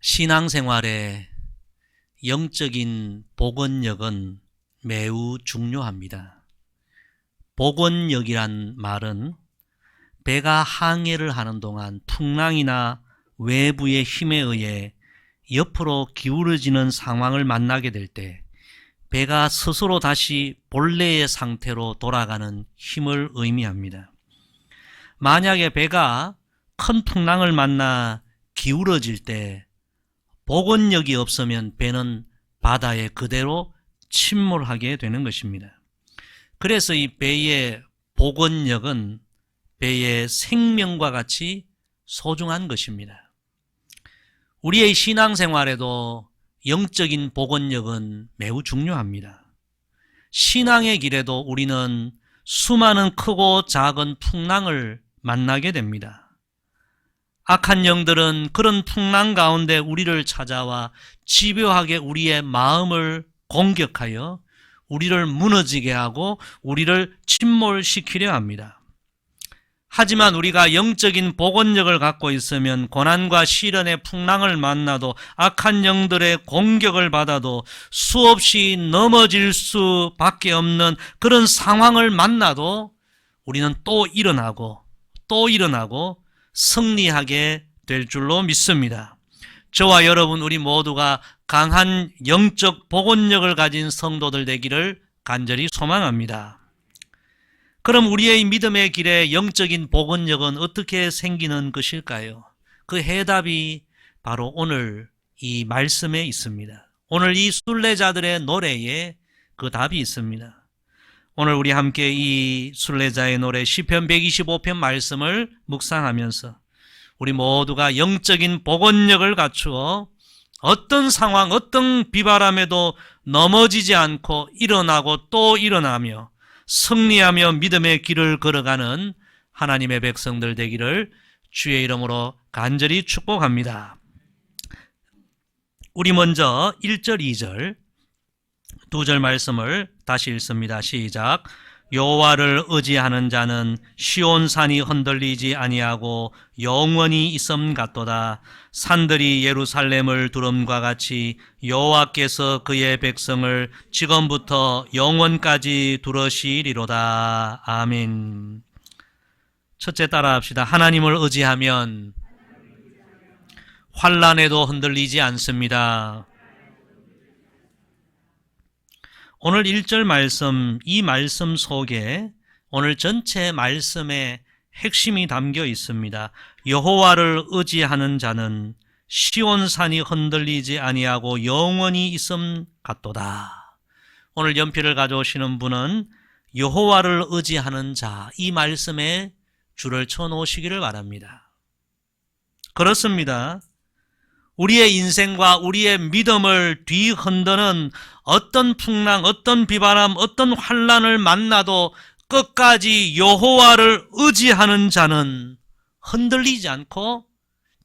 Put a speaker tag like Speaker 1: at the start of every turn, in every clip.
Speaker 1: 신앙생활의 영적인 복원력은 매우 중요합니다. 복원력이란 말은 배가 항해를 하는 동안 풍랑이나 외부의 힘에 의해 옆으로 기울어지는 상황을 만나게 될 때 배가 스스로 다시 본래의 상태로 돌아가는 힘을 의미합니다. 만약에 배가 큰 풍랑을 만나 기울어질 때 복원력이 없으면 배는 바다에 그대로 침몰하게 되는 것입니다. 그래서 이 배의 복원력은 배의 생명과 같이 소중한 것입니다. 우리의 신앙생활에도 영적인 복원력은 매우 중요합니다. 신앙의 길에도 우리는 수많은 크고 작은 풍랑을 만나게 됩니다. 악한 영들은 그런 풍랑 가운데 우리를 찾아와 집요하게 우리의 마음을 공격하여 우리를 무너지게 하고 우리를 침몰시키려 합니다. 하지만 우리가 영적인 복원력을 갖고 있으면 고난과 시련의 풍랑을 만나도 악한 영들의 공격을 받아도 수없이 넘어질 수밖에 없는 그런 상황을 만나도 우리는 또 일어나고 또 일어나고 승리하게 될 줄로 믿습니다. 저와 여러분 우리 모두가 강한 영적 복원력을 가진 성도들 되기를 간절히 소망합니다. 그럼 우리의 믿음의 길에 영적인 복원력은 어떻게 생기는 것일까요? 그 해답이 바로 오늘 이 말씀에 있습니다. 오늘 이 순례자들의 노래에 그 답이 있습니다. 오늘 우리 함께 이 순례자의 노래 시편 125편 말씀을 묵상하면서 우리 모두가 영적인 복원력을 갖추어 어떤 상황, 어떤 비바람에도 넘어지지 않고 일어나고 또 일어나며 승리하며 믿음의 길을 걸어가는 하나님의 백성들 되기를 주의 이름으로 간절히 축복합니다. 우리 먼저 1절, 2절 두절 말씀을 다시 읽습니다. 시작. 여호와를 의지하는 자는 시온 산이 흔들리지 아니하고 영원히 있음 같도다. 산들이 예루살렘을 두름과 같이 여호와께서 그의 백성을 지금부터 영원까지 두르시리로다. 아멘. 첫째 따라합시다. 하나님을 의지하면 환란에도 흔들리지 않습니다. 오늘 1절 말씀, 이 말씀 속에 오늘 전체 말씀의 핵심이 담겨 있습니다. 여호와를 의지하는 자는 시온산이 흔들리지 아니하고 영원히 있음 같도다. 오늘 연필을 가져오시는 분은 여호와를 의지하는 자, 이 말씀에 줄을 쳐 놓으시기를 바랍니다. 그렇습니다. 우리의 인생과 우리의 믿음을 뒤흔드는 어떤 풍랑, 어떤 비바람, 어떤 환란을 만나도 끝까지 여호와를 의지하는 자는 흔들리지 않고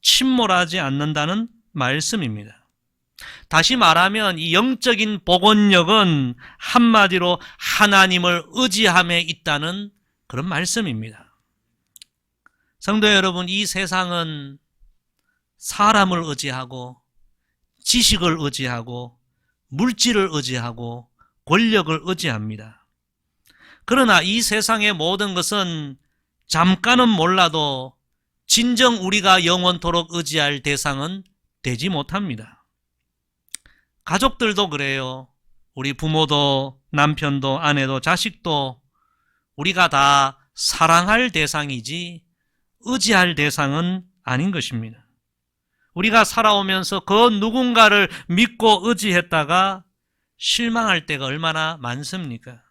Speaker 1: 침몰하지 않는다는 말씀입니다. 다시 말하면 이 영적인 복원력은 한마디로 하나님을 의지함에 있다는 그런 말씀입니다. 성도 여러분, 이 세상은 사람을 의지하고 지식을 의지하고 물질을 의지하고 권력을 의지합니다. 그러나 이 세상의 모든 것은 잠깐은 몰라도 진정 우리가 영원토록 의지할 대상은 되지 못합니다. 가족들도 그래요. 우리 부모도 남편도 아내도 자식도 우리가 다 사랑할 대상이지 의지할 대상은 아닌 것입니다. 우리가 살아오면서 그 누군가를 믿고 의지했다가 실망할 때가 얼마나 많습니까?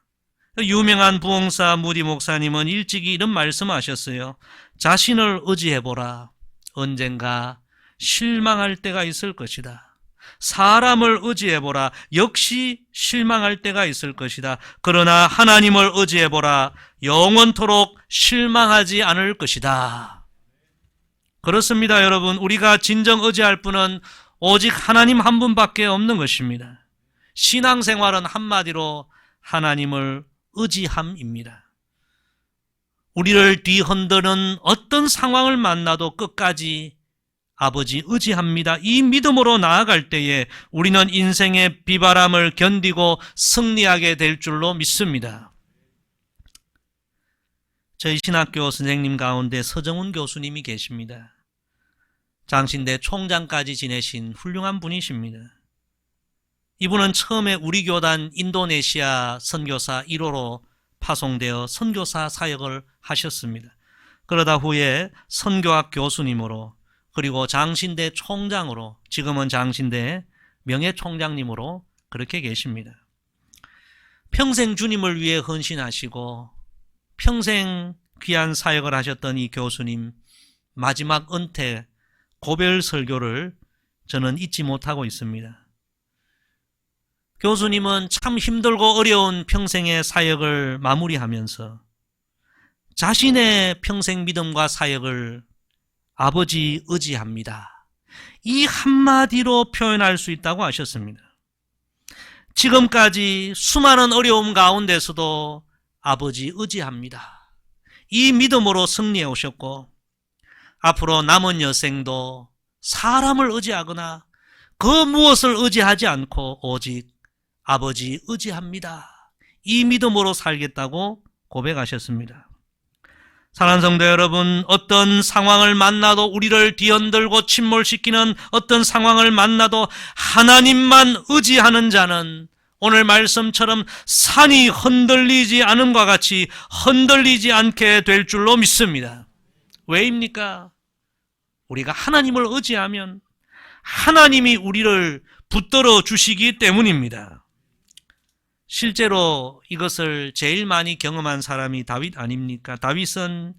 Speaker 1: 유명한 부흥사 무디 목사님은 일찍이 이런 말씀하셨어요. 자신을 의지해보라. 언젠가 실망할 때가 있을 것이다. 사람을 의지해보라. 역시 실망할 때가 있을 것이다. 그러나 하나님을 의지해보라. 영원토록 실망하지 않을 것이다. 그렇습니다, 여러분. 우리가 진정 의지할 분은 오직 하나님 한 분밖에 없는 것입니다. 신앙생활은 한마디로 하나님을 의지함입니다. 우리를 뒤흔드는 어떤 상황을 만나도 끝까지 아버지 의지합니다. 이 믿음으로 나아갈 때에 우리는 인생의 비바람을 견디고 승리하게 될 줄로 믿습니다. 저희 신학교 선생님 가운데 서정훈 교수님이 계십니다. 장신대 총장까지 지내신 훌륭한 분이십니다. 이분은 처음에 우리 교단 인도네시아 선교사 1호로 파송되어 선교사 사역을 하셨습니다. 그러다 후에 선교학 교수님으로 그리고 장신대 총장으로 지금은 장신대 명예총장님으로 그렇게 계십니다. 평생 주님을 위해 헌신하시고 평생 귀한 사역을 하셨던 이 교수님 마지막 은퇴 고별 설교를 저는 잊지 못하고 있습니다. 교수님은 참 힘들고 어려운 평생의 사역을 마무리하면서 자신의 평생 믿음과 사역을 아버지 의지합니다. 이 한마디로 표현할 수 있다고 하셨습니다. 지금까지 수많은 어려움 가운데서도 아버지 의지합니다. 이 믿음으로 승리해 오셨고, 앞으로 남은 여생도 사람을 의지하거나 그 무엇을 의지하지 않고 오직 아버지 의지합니다. 이 믿음으로 살겠다고 고백하셨습니다. 사랑하는 성도 여러분, 어떤 상황을 만나도 우리를 뒤흔들고 침몰시키는 어떤 상황을 만나도 하나님만 의지하는 자는 오늘 말씀처럼 산이 흔들리지 않음과 같이 흔들리지 않게 될 줄로 믿습니다. 왜입니까? 우리가 하나님을 의지하면 하나님이 우리를 붙들어 주시기 때문입니다. 실제로 이것을 제일 많이 경험한 사람이 다윗 아닙니까? 다윗은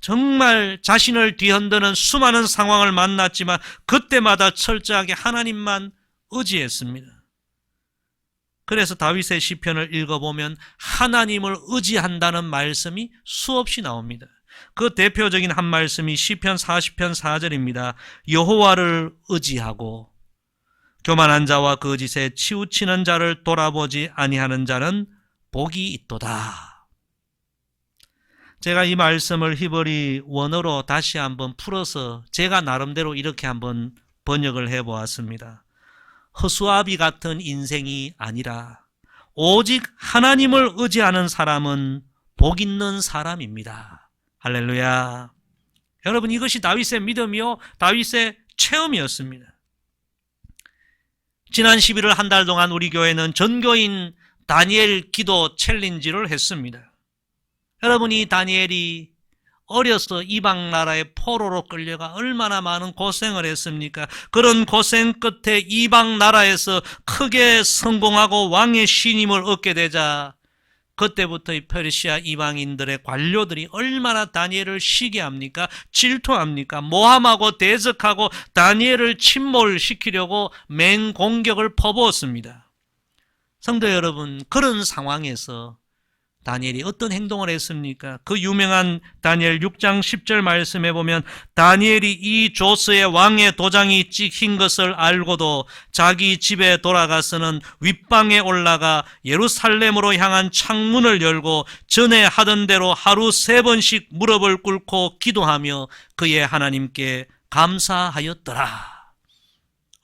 Speaker 1: 정말 자신을 뒤흔드는 수많은 상황을 만났지만 그때마다 철저하게 하나님만 의지했습니다. 그래서 다윗의 시편을 읽어보면 하나님을 의지한다는 말씀이 수없이 나옵니다. 그 대표적인 한 말씀이 시편 40편 4절입니다. 여호와를 의지하고 교만한 자와 거짓에 치우치는 자를 돌아보지 아니하는 자는 복이 있도다. 제가 이 말씀을 히브리 원어로 다시 한번 풀어서 제가 나름대로 이렇게 한번 번역을 해 보았습니다. 허수아비 같은 인생이 아니라 오직 하나님을 의지하는 사람은 복 있는 사람입니다. 할렐루야. 여러분 이것이 다윗의 믿음이요 다윗의 체험이었습니다. 지난 11월 한 달 동안 우리 교회는 전교인 다니엘 기도 챌린지를 했습니다. 여러분이 다니엘이 어려서 이방 나라의 포로로 끌려가 얼마나 많은 고생을 했습니까? 그런 고생 끝에 이방 나라에서 크게 성공하고 왕의 신임을 얻게 되자 그때부터 이 페르시아 이방인들의 관료들이 얼마나 다니엘을 시기 합니까? 질투합니까? 모함하고 대적하고 다니엘을 침몰시키려고 맹공격을 퍼부었습니다. 성도 여러분, 그런 상황에서 다니엘이 어떤 행동을 했습니까? 그 유명한 다니엘 6장 10절 말씀에 보면 다니엘이 이 조스의 왕의 도장이 찍힌 것을 알고도 자기 집에 돌아가서는 윗방에 올라가 예루살렘으로 향한 창문을 열고 전에 하던 대로 하루 세 번씩 무릎을 꿇고 기도하며 그의 하나님께 감사하였더라.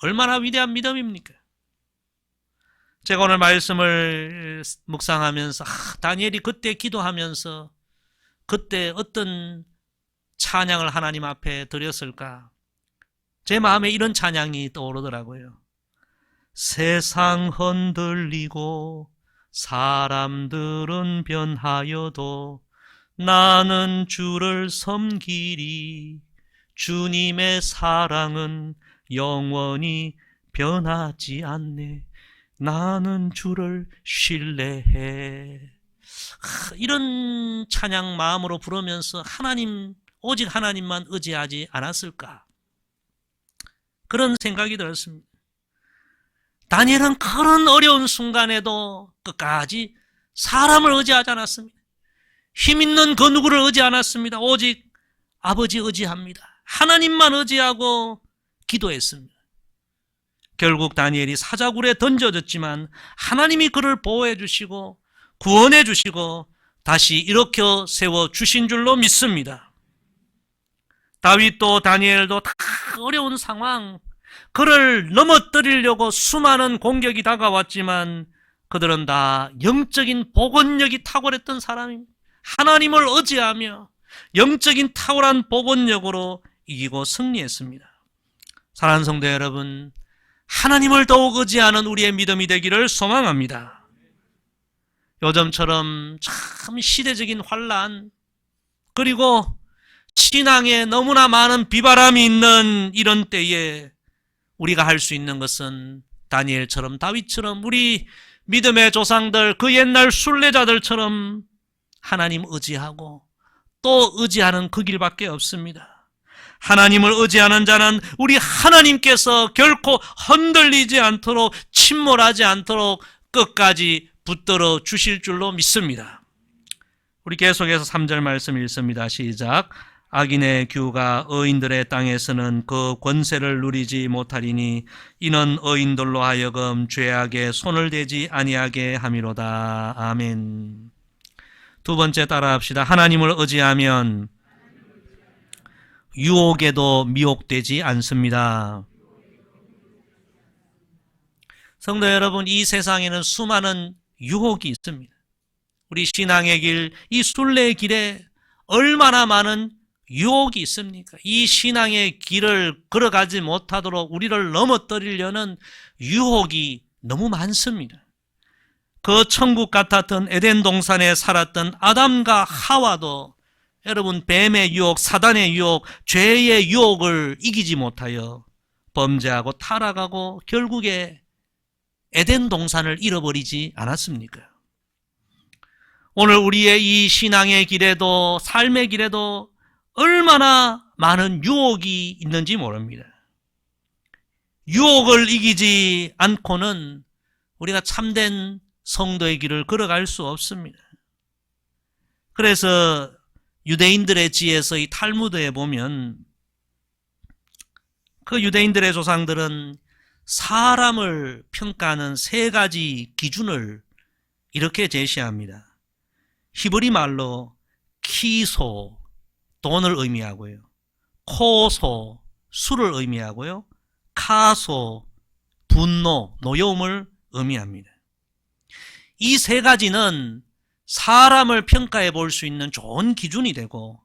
Speaker 1: 얼마나 위대한 믿음입니까? 제가 오늘 말씀을 묵상하면서 아, 다니엘이 그때 기도하면서 그때 어떤 찬양을 하나님 앞에 드렸을까? 제 마음에 이런 찬양이 떠오르더라고요. 세상 흔들리고 사람들은 변하여도 나는 주를 섬기리 주님의 사랑은 영원히 변하지 않네. 나는 주를 신뢰해. 이런 찬양 마음으로 부르면서 하나님, 오직 하나님만 의지하지 않았을까? 그런 생각이 들었습니다. 다니엘은 그런 어려운 순간에도 끝까지 사람을 의지하지 않았습니다. 힘 있는 그 누구를 의지 않았습니다. 오직 아버지 의지합니다. 하나님만 의지하고 기도했습니다. 결국 다니엘이 사자굴에 던져졌지만 하나님이 그를 보호해 주시고 구원해 주시고 다시 일으켜 세워 주신 줄로 믿습니다. 다윗도 다니엘도 다 어려운 상황, 그를 넘어뜨리려고 수많은 공격이 다가왔지만 그들은 다 영적인 복원력이 탁월했던 사람입니다. 하나님을 의지하며 영적인 탁월한 복원력으로 이기고 승리했습니다. 사랑하는 성도 여러분, 하나님을 더욱 의지하는 우리의 믿음이 되기를 소망합니다. 요즘처럼 참 시대적인 환란 그리고 신앙에 너무나 많은 비바람이 있는 이런 때에 우리가 할 수 있는 것은 다니엘처럼 다윗처럼 우리 믿음의 조상들 그 옛날 순례자들처럼 하나님 의지하고 또 의지하는 그 길밖에 없습니다. 하나님을 의지하는 자는 우리 하나님께서 결코 흔들리지 않도록 침몰하지 않도록 끝까지 붙들어 주실 줄로 믿습니다. 우리 계속해서 3절 말씀 읽습니다. 시작. 악인의 규가 의인들의 땅에서는 그 권세를 누리지 못하리니 이는 의인들로 하여금 죄악에 손을 대지 아니하게 함이로다. 아멘. 두 번째 따라합시다. 하나님을 의지하면 유혹에도 미혹되지 않습니다. 성도 여러분, 이 세상에는 수많은 유혹이 있습니다. 우리 신앙의 길, 이 순례의 길에 얼마나 많은 유혹이 있습니까? 이 신앙의 길을 걸어가지 못하도록 우리를 넘어뜨리려는 유혹이 너무 많습니다. 그 천국 같았던 에덴 동산에 살았던 아담과 하와도 여러분 뱀의 유혹, 사단의 유혹, 죄의 유혹을 이기지 못하여 범죄하고 타락하고 결국에 에덴 동산을 잃어버리지 않았습니까? 오늘 우리의 이 신앙의 길에도 삶의 길에도 얼마나 많은 유혹이 있는지 모릅니다. 유혹을 이기지 않고는 우리가 참된 성도의 길을 걸어갈 수 없습니다. 그래서 유대인들의 지에서 이 탈무드에 보면 그 유대인들의 조상들은 사람을 평가하는 세 가지 기준을 이렇게 제시합니다. 히브리 말로 키소, 돈을 의미하고요. 코소, 술을 의미하고요. 카소, 분노, 노여움을 의미합니다. 이 세 가지는 사람을 평가해 볼 수 있는 좋은 기준이 되고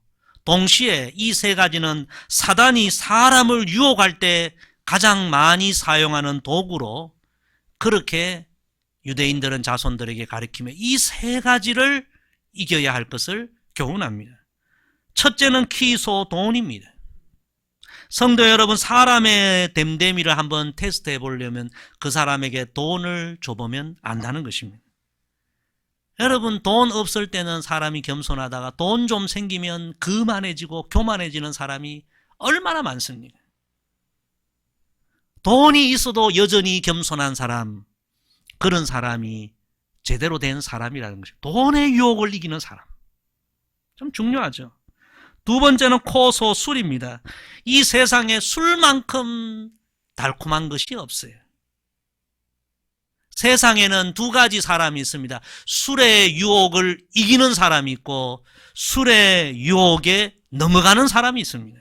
Speaker 1: 동시에 이 세 가지는 사단이 사람을 유혹할 때 가장 많이 사용하는 도구로 그렇게 유대인들은 자손들에게 가르치며 이 세 가지를 이겨야 할 것을 교훈합니다. 첫째는 키소 돈입니다. 성도 여러분, 사람의 됨됨이를 한번 테스트 해 보려면 그 사람에게 돈을 줘보면 안다는 것입니다. 여러분, 돈 없을 때는 사람이 겸손하다가 돈 좀 생기면 그만해지고 교만해지는 사람이 얼마나 많습니까? 돈이 있어도 여전히 겸손한 사람, 그런 사람이 제대로 된 사람이라는 것입니다. 돈의 유혹을 이기는 사람. 좀 중요하죠. 두 번째는 코소 술입니다. 이 세상에 술만큼 달콤한 것이 없어요. 세상에는 두 가지 사람이 있습니다. 술의 유혹을 이기는 사람이 있고 술의 유혹에 넘어가는 사람이 있습니다.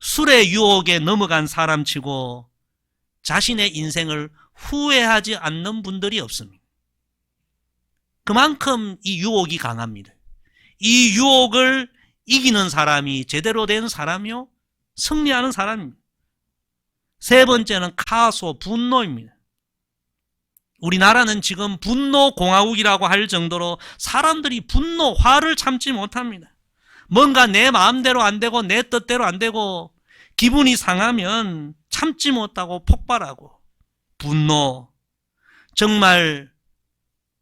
Speaker 1: 술의 유혹에 넘어간 사람치고 자신의 인생을 후회하지 않는 분들이 없습니다. 그만큼 이 유혹이 강합니다. 이 유혹을 이기는 사람이 제대로 된 사람이요. 승리하는 사람입니다. 세 번째는 카소, 분노입니다. 우리나라는 지금 분노 공화국이라고 할 정도로 사람들이 분노, 화를 참지 못합니다. 뭔가 내 마음대로 안 되고 내 뜻대로 안 되고 기분이 상하면 참지 못하고 폭발하고 분노. 정말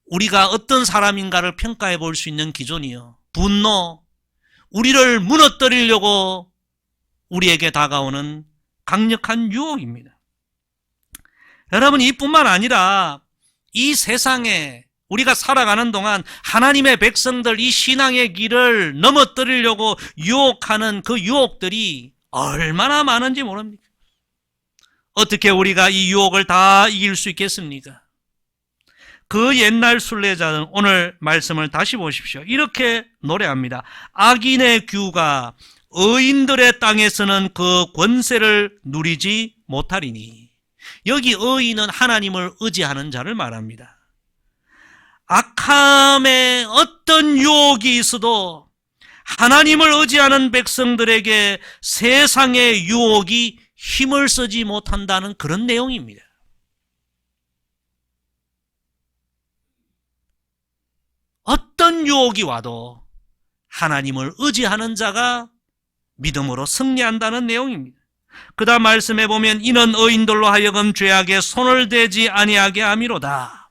Speaker 1: 우리가 어떤 사람인가를 평가해 볼 수 있는 기준이요. 분노. 우리를 무너뜨리려고 우리에게 다가오는 강력한 유혹입니다. 여러분, 이뿐만 아니라 이 세상에 우리가 살아가는 동안 하나님의 백성들 이 신앙의 길을 넘어뜨리려고 유혹하는 그 유혹들이 얼마나 많은지 모릅니까? 어떻게 우리가 이 유혹을 다 이길 수 있겠습니까? 그 옛날 순례자는 오늘 말씀을 다시 보십시오. 이렇게 노래합니다. 악인의 규가 의인들의 땅에서는 그 권세를 누리지 못하리니. 여기 의인은 하나님을 의지하는 자를 말합니다. 악함의 어떤 유혹이 있어도 하나님을 의지하는 백성들에게 세상의 유혹이 힘을 쓰지 못한다는 그런 내용입니다. 어떤 유혹이 와도 하나님을 의지하는 자가 믿음으로 승리한다는 내용입니다. 그 다음 말씀해 보면 이는 의인들로 하여금 죄악에 손을 대지 아니하게 함이로다.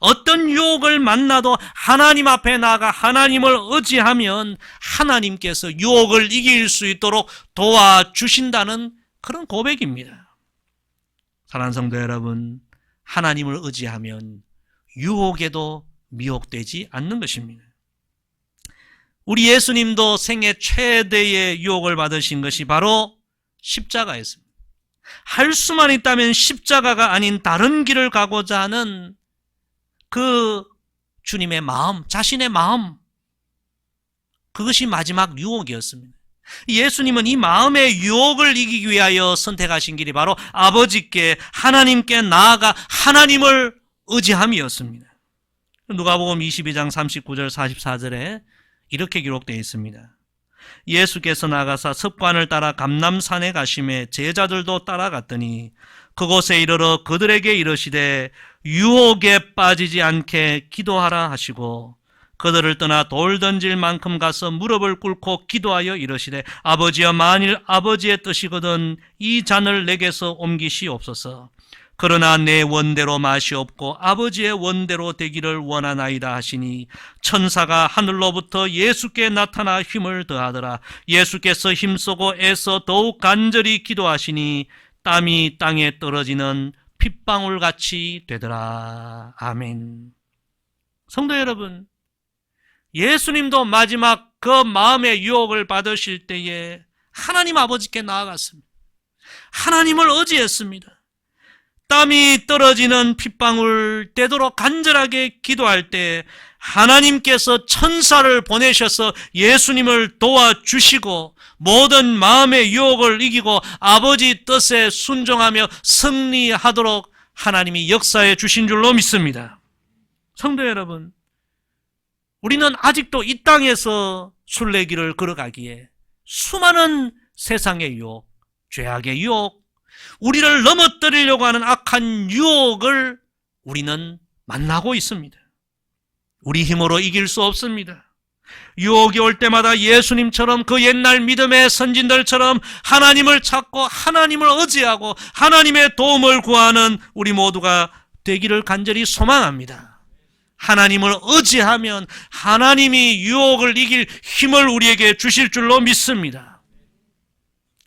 Speaker 1: 어떤 유혹을 만나도 하나님 앞에 나가 하나님을 의지하면 하나님께서 유혹을 이길 수 있도록 도와주신다는 그런 고백입니다. 사랑하는 성도 여러분, 하나님을 의지하면 유혹에도 미혹되지 않는 것입니다. 우리 예수님도 생애 최대의 유혹을 받으신 것이 바로 십자가였습니다. 할 수만 있다면 십자가가 아닌 다른 길을 가고자 하는 그 주님의 마음, 자신의 마음, 그것이 마지막 유혹이었습니다. 예수님은 이 마음의 유혹을 이기기 위하여 선택하신 길이 바로 아버지께 하나님께 나아가 하나님을 의지함이었습니다. 누가복음 22장 39절 44절에 이렇게 기록되어 있습니다. 예수께서 나가사 습관을 따라 감남산에 가심에 제자들도 따라갔더니 그곳에 이르러 그들에게 이르시되 유혹에 빠지지 않게 기도하라 하시고 그들을 떠나 돌 던질 만큼 가서 무릎을 꿇고 기도하여 이르시되 아버지여 만일 아버지의 뜻이거든 이 잔을 내게서 옮기시옵소서 그러나 내 원대로 맛이 없고 아버지의 원대로 되기를 원하나이다 하시니 천사가 하늘로부터 예수께 나타나 힘을 더하더라. 예수께서 힘쓰고 애써 더욱 간절히 기도하시니 땀이 땅에 떨어지는 핏방울 같이 되더라. 아멘. 성도 여러분, 예수님도 마지막 그 마음의 유혹을 받으실 때에 하나님 아버지께 나아갔습니다. 하나님을 의지했습니다. 땀이 떨어지는 핏방울 되도록 간절하게 기도할 때 하나님께서 천사를 보내셔서 예수님을 도와주시고 모든 마음의 유혹을 이기고 아버지 뜻에 순종하며 승리하도록 하나님이 역사해 주신 줄로 믿습니다. 성도 여러분, 우리는 아직도 이 땅에서 순례길을 걸어가기에 수많은 세상의 유혹, 죄악의 유혹, 우리를 넘어뜨리려고 하는 악한 유혹을 우리는 만나고 있습니다. 우리 힘으로 이길 수 없습니다. 유혹이 올 때마다 예수님처럼 그 옛날 믿음의 선진들처럼 하나님을 찾고 하나님을 의지하고 하나님의 도움을 구하는 우리 모두가 되기를 간절히 소망합니다. 하나님을 의지하면 하나님이 유혹을 이길 힘을 우리에게 주실 줄로 믿습니다.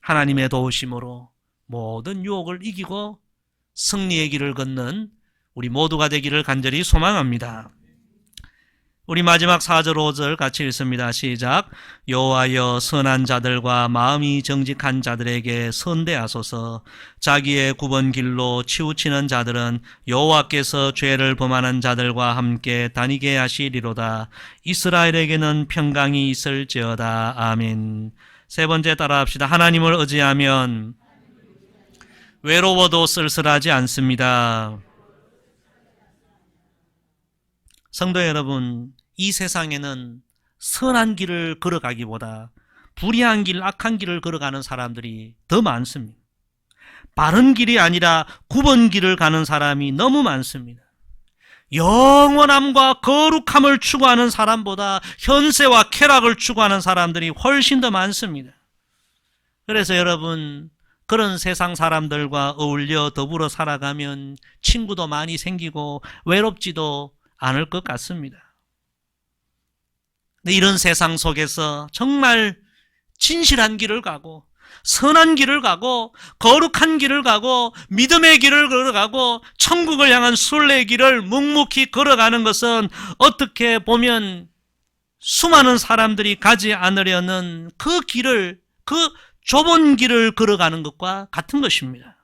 Speaker 1: 하나님의 도우심으로 모든 유혹을 이기고 승리의 길을 걷는 우리 모두가 되기를 간절히 소망합니다. 우리 마지막 4절 5절 같이 읽습니다. 시작. 여호와여 선한 자들과 마음이 정직한 자들에게 선대하소서. 자기의 굽은 길로 치우치는 자들은 여호와께서 죄를 범하는 자들과 함께 다니게 하시리로다. 이스라엘에게는 평강이 있을지어다. 아멘. 세 번째 따라합시다. 하나님을 의지하면 외로워도 쓸쓸하지 않습니다. 성도 여러분, 이 세상에는 선한 길을 걸어가기보다 불의한 길, 악한 길을 걸어가는 사람들이 더 많습니다. 바른 길이 아니라 굽은 길을 가는 사람이 너무 많습니다. 영원함과 거룩함을 추구하는 사람보다 현세와 쾌락을 추구하는 사람들이 훨씬 더 많습니다. 그래서 여러분, 그런 세상 사람들과 어울려 더불어 살아가면 친구도 많이 생기고 외롭지도 않을 것 같습니다. 이런 세상 속에서 정말 진실한 길을 가고 선한 길을 가고 거룩한 길을 가고 믿음의 길을 걸어가고 천국을 향한 순례의 길을 묵묵히 걸어가는 것은 어떻게 보면 수많은 사람들이 가지 않으려는 그 길을 그 좁은 길을 걸어가는 것과 같은 것입니다.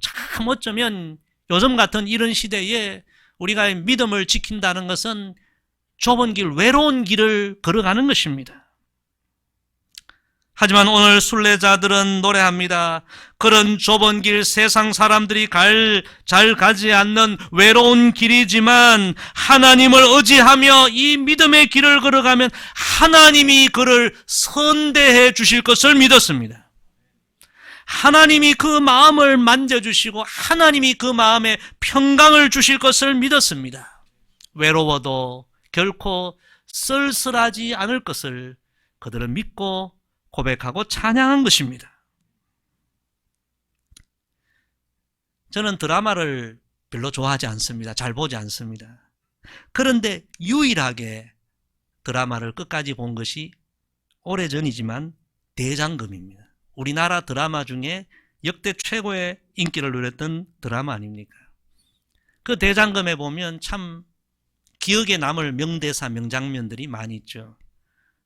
Speaker 1: 참 어쩌면 요즘 같은 이런 시대에 우리가 믿음을 지킨다는 것은 좁은 길, 외로운 길을 걸어가는 것입니다. 하지만 오늘 순례자들은 노래합니다. 그런 좁은 길 세상 사람들이 갈, 잘 가지 않는 외로운 길이지만 하나님을 의지하며 이 믿음의 길을 걸어가면 하나님이 그를 선대해 주실 것을 믿었습니다. 하나님이 그 마음을 만져주시고 하나님이 그 마음에 평강을 주실 것을 믿었습니다. 외로워도 결코 쓸쓸하지 않을 것을 그들은 믿고 고백하고 찬양한 것입니다. 저는 드라마를 별로 좋아하지 않습니다. 잘 보지 않습니다. 그런데 유일하게 드라마를 끝까지 본 것이 오래전이지만 대장금입니다. 우리나라 드라마 중에 역대 최고의 인기를 누렸던 드라마 아닙니까? 그 대장금에 보면 참 기억에 남을 명대사, 명장면들이 많이 있죠.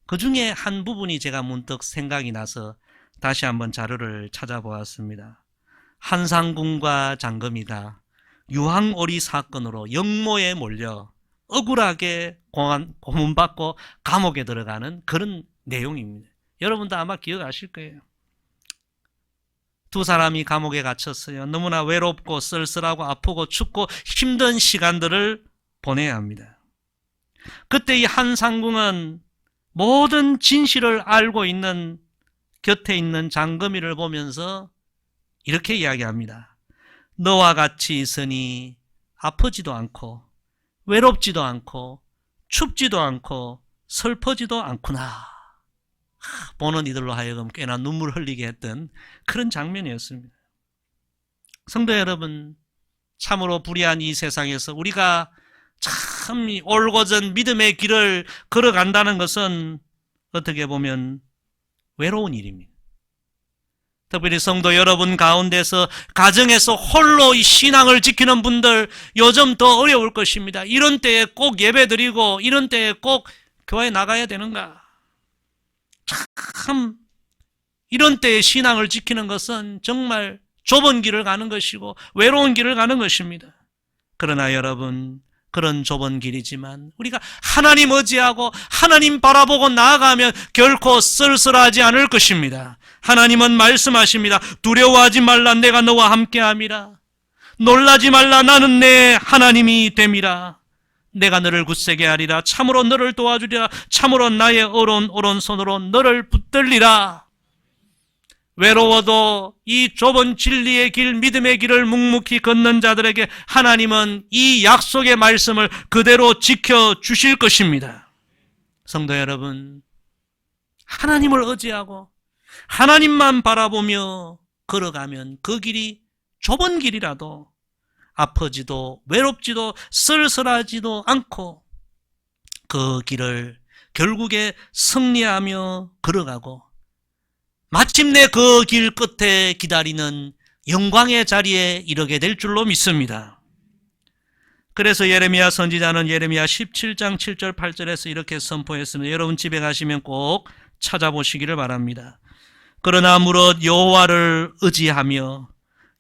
Speaker 1: 그 중에 한 부분이 제가 문득 생각이 나서 다시 한번 자료를 찾아보았습니다. 한상궁과 장금이가 유황오리 사건으로 영모에 몰려 억울하게 고문받고 감옥에 들어가는 그런 내용입니다. 여러분도 아마 기억하실 거예요. 두 사람이 감옥에 갇혔어요. 너무나 외롭고 쓸쓸하고 아프고 춥고 힘든 시간들을 보내야 합니다. 그때 이 한상궁은 모든 진실을 알고 있는 곁에 있는 장금이를 보면서 이렇게 이야기합니다. 너와 같이 있으니 아프지도 않고 외롭지도 않고 춥지도 않고 슬퍼지도 않구나. 보는 이들로 하여금 꽤나 눈물 흘리게 했던 그런 장면이었습니다. 성도 여러분, 참으로 불의한 이 세상에서 우리가 참 올곧은 믿음의 길을 걸어간다는 것은 어떻게 보면 외로운 일입니다. 특별히 성도 여러분 가운데서 가정에서 홀로 이 신앙을 지키는 분들 요즘 더 어려울 것입니다. 이런 때에 꼭 예배 드리고 이런 때에 꼭 교회 나가야 되는가? 참 이런 때에 신앙을 지키는 것은 정말 좁은 길을 가는 것이고 외로운 길을 가는 것입니다. 그러나 여러분 그런 좁은 길이지만 우리가 하나님 의지하고 하나님 바라보고 나아가면 결코 쓸쓸하지 않을 것입니다. 하나님은 말씀하십니다. 두려워하지 말라 내가 너와 함께함이라. 놀라지 말라 나는 내 하나님이 됨이라. 내가 너를 굳세게 하리라. 참으로 너를 도와주리라. 참으로 나의 오른 오른손으로 너를 붙들리라. 외로워도 이 좁은 진리의 길, 믿음의 길을 묵묵히 걷는 자들에게 하나님은 이 약속의 말씀을 그대로 지켜 주실 것입니다. 성도 여러분, 하나님을 의지하고 하나님만 바라보며 걸어가면 그 길이 좁은 길이라도 아프지도 외롭지도 쓸쓸하지도 않고 그 길을 결국에 승리하며 걸어가고 마침내 그 길 끝에 기다리는 영광의 자리에 이르게 될 줄로 믿습니다. 그래서 예레미야 선지자는 예레미야 17장 7절 8절에서 이렇게 선포했습니다. 여러분 집에 가시면 꼭 찾아보시기를 바랍니다. 그러나 무릇 여호와를 의지하며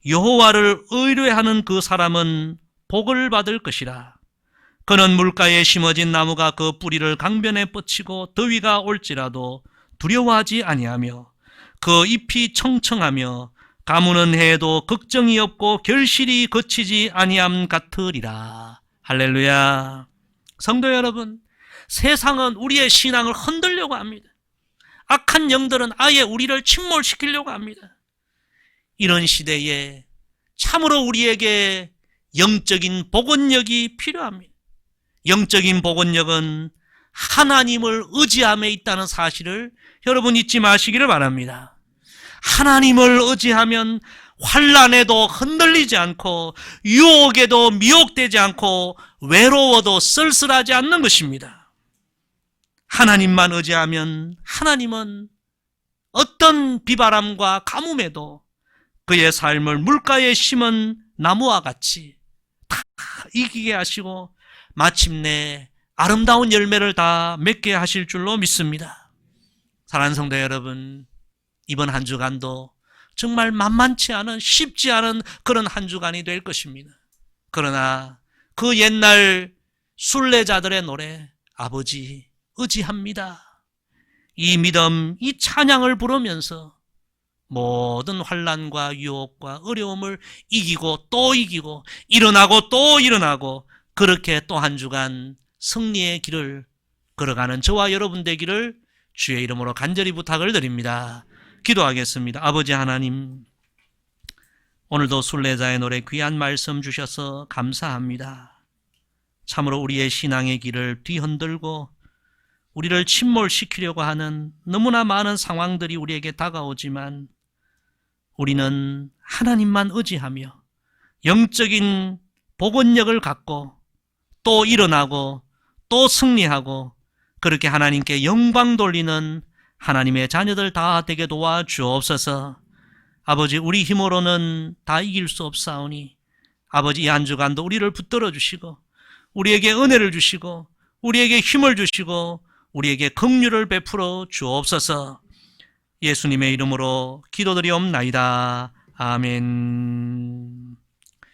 Speaker 1: 여호와를 의뢰하는 그 사람은 복을 받을 것이라. 그는 물가에 심어진 나무가 그 뿌리를 강변에 뻗치고 더위가 올지라도 두려워하지 아니하며 그 잎이 청청하며 가무는 해도 걱정이 없고 결실이 거치지 아니함 같으리라. 할렐루야. 성도 여러분, 세상은 우리의 신앙을 흔들려고 합니다. 악한 영들은 아예 우리를 침몰시키려고 합니다. 이런 시대에 참으로 우리에게 영적인 복원력이 필요합니다. 영적인 복원력은 하나님을 의지함에 있다는 사실을 여러분 잊지 마시기를 바랍니다. 하나님을 의지하면 환란에도 흔들리지 않고 유혹에도 미혹되지 않고 외로워도 쓸쓸하지 않는 것입니다. 하나님만 의지하면 하나님은 어떤 비바람과 가뭄에도 그의 삶을 물가에 심은 나무와 같이 다 이기게 하시고 마침내 아름다운 열매를 다 맺게 하실 줄로 믿습니다. 사랑하는 성도 여러분, 이번 한 주간도 정말 만만치 않은 쉽지 않은 그런 한 주간이 될 것입니다. 그러나 그 옛날 순례자들의 노래 아버지 의지합니다. 이 믿음, 이 찬양을 부르면서 모든 환란과 유혹과 어려움을 이기고 또 이기고 일어나고 또 일어나고 그렇게 또 한 주간 승리의 길을 걸어가는 저와 여러분 되기를 주의 이름으로 간절히 부탁을 드립니다. 기도하겠습니다. 아버지 하나님, 오늘도 순례자의 노래 귀한 말씀 주셔서 감사합니다. 참으로 우리의 신앙의 길을 뒤흔들고 우리를 침몰시키려고 하는 너무나 많은 상황들이 우리에게 다가오지만 우리는 하나님만 의지하며 영적인 복원력을 갖고 또 일어나고 또 승리하고 그렇게 하나님께 영광 돌리는 하나님의 자녀들 다 되게 도와 주옵소서. 아버지 우리 힘으로는 다 이길 수 없사오니 아버지 이 한 주간도 우리를 붙들어 주시고 우리에게 은혜를 주시고 우리에게 힘을 주시고 우리에게 긍휼을 베풀어 주옵소서. 예수님의 이름으로 기도드리옵나이다. 아멘.